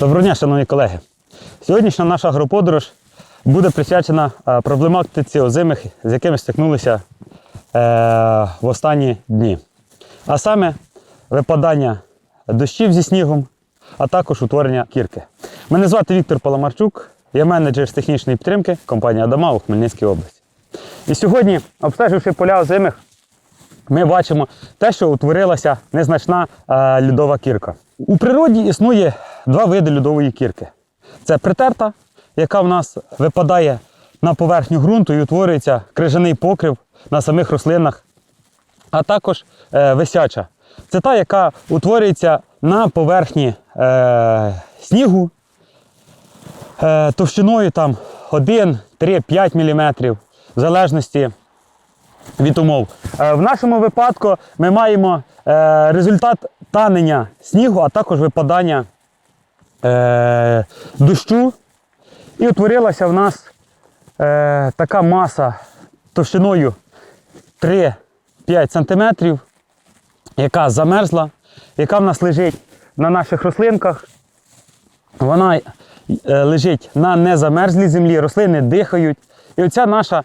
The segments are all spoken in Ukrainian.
Доброго дня, шановні колеги. Сьогоднішня наша агроподорож буде присвячена е, проблематиці озимих, з якими стикнулися е, в останні дні. А саме випадання дощів зі снігом, а також утворення кірки. Мене звати Віктор Паламарчук, я менеджер з технічної підтримки компанії Адама у Хмельницькій області. І сьогодні, обстеживши поля озимих, ми бачимо те, що утворилася незначна е, льодова кірка. У природі існує два види льодової кірки. Це притерта, яка в нас випадає на поверхню ґрунту і утворюється крижаний покрив на самих рослинах, а також е, висяча. Це та, яка утворюється на поверхні е, снігу е, товщиною там 1, 3, 5 мм, в залежності від умов. Е, В нашому випадку ми маємо е, результат танення снігу, а також випадання е, дощу. І утворилася в нас така маса товщиною 3-5 см, яка замерзла, яка в нас лежить на наших рослинках. Вона лежить на незамерзлій землі, рослини дихають. І оця наша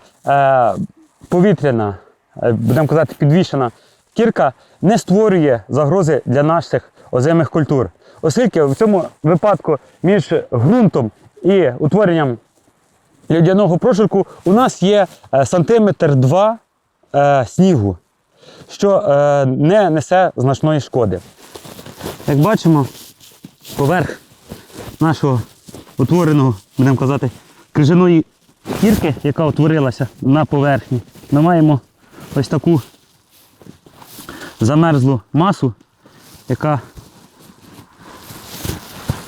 повітряна, е, будемо казати, підвішена кірка не створює загрози для наших озимих культур. Оскільки в цьому випадку між ґрунтом і утворенням людяного прошарку у нас є е, сантиметр два е, снігу, що не несе значної шкоди. Як бачимо, поверх нашого утвореного, будемо казати, крижаної кірки, яка утворилася на поверхні, ми маємо ось таку замерзлу масу, яка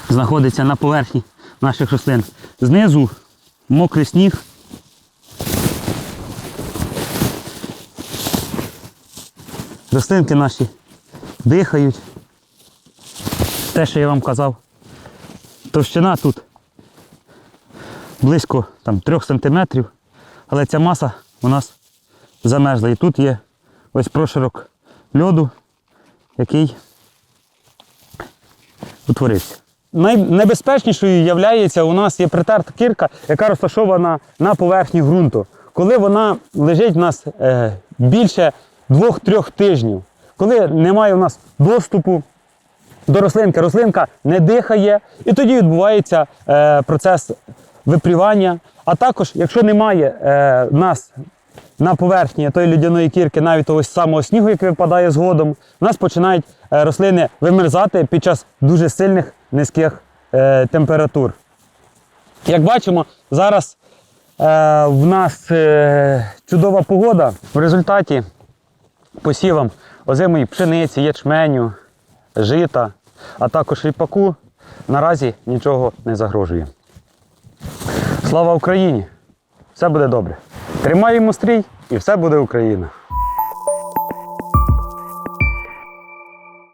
знаходиться на поверхні наших рослин. Знизу мокрий сніг. Рослинки наші дихають. Те, що я вам казав. Товщина тут близько там, 3 см, але ця маса у нас замерзла. І тут є ось прошарок льоду, який утворився. Найнебезпечнішою являється у нас є притерта кірка, яка розташована на поверхні ґрунту. Коли вона лежить в нас е, більше 2-3 тижнів, коли немає у нас доступу до рослинки, рослинка не дихає, і тоді відбувається е, процес випрівання. А також, якщо немає е, нас на поверхні тої льодяної кірки, навіть того самого снігу, який випадає згодом, у нас починають е, рослини вимерзати під час дуже сильних низьких е, температур. Як бачимо, зараз е, в нас чудова погода. В результаті посівам озимої пшениці, ячменю, жита, а також ріпаку наразі нічого не загрожує. Слава Україні! Все буде добре. Тримаємо стрій і все буде Україна!